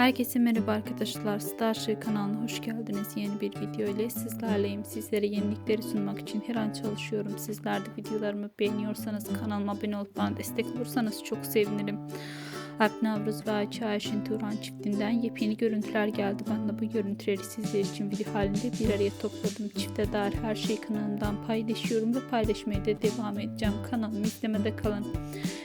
Herkese merhaba arkadaşlar. Starship kanalına hoş geldiniz. Yeni bir video ile sizlerleyim. Sizlere yenilikleri sunmak için her an çalışıyorum. Sizler de videolarımı beğeniyorsanız kanalıma abone olup bana destek olursanız çok sevinirim. Alp Navruz ve Ayça Ayşin Turan çiftinden yepyeni görüntüler geldi. Ben de bu görüntüleri sizler için video halinde bir araya topladım. Çifte dair her şeyi kanalımdan paylaşıyorum ve paylaşmaya da devam edeceğim. Kanalımı izlemede kalın.